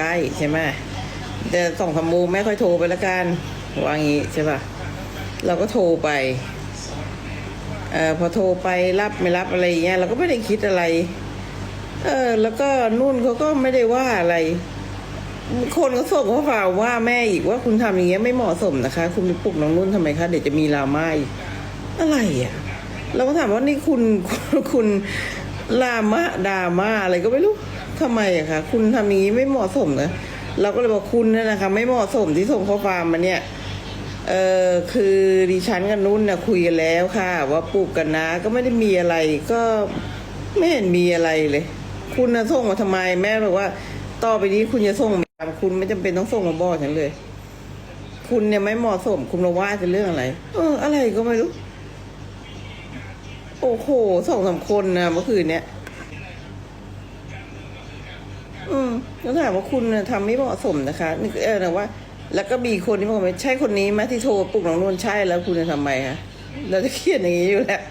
ใกล้ใช่ไหมแต่สองสามโมงแม่ค่อยโทรไปละกันว่างี้ใช่ปะเราก็โทรไปเออพอโทรไปรับไม่รับอะไรเงี้ยเราก็ไม่ได้คิดอะไร เออ แล้วก็นุ่นเขาก็ไม่ได้ว่าอะไร คนก็ส่งข้อความว่าแม่อีกว่าคุณทำอย่างเงี้ยไม่เหมาะสมนะคะ คุณไปปลุกน้องนุ่นทำไมคะเดี๋ยวจะมีราม่าอีกอะไรอะ เราก็ถามว่านี่คุณคุณลามะดราม่าอะไรก็ไม่รู้ ทำไมอะคะคุณทำอย่างนี้ไม่เหมาะสมนะเราก็เลยบอกคุณนั่นนะคะ ไม่เหมาะสมที่ส่งข้อความมาเนี่ยเออคือดิฉันกับนุ่นนะคุยกันแล้วค่ะ ว่าปลูกกันนะ ก็ไม่ได้มีอะไรก็ไม่เห็นมีอะไรเลย คุณนะส่งมาทำไม แม่บอกว่า ต่อไปนี้คุณจะส่งมาคุณไม่จำเป็นต้องส่งมาบอกฉันเลย คุณเนี่ยไม่เหมาะสม คุณมาว่าจะเรื่องอะไร เออ อะไรก็ไม่รู้ โอ้โหสองสามคนนะเมื่อคืนเนี้ย อืมแล้วถามว่าคุณน่ะทำไม่เหมาะสมนะคะนี่เออนะว่า แล้วก็มีคนที่บอกว่าใช่คนนี้ไหมที่โทรปลุกน้องนวลใช่แล้วคุณจะทำไมคะเราจะเครียดอย่างนี้อยู่แล้ว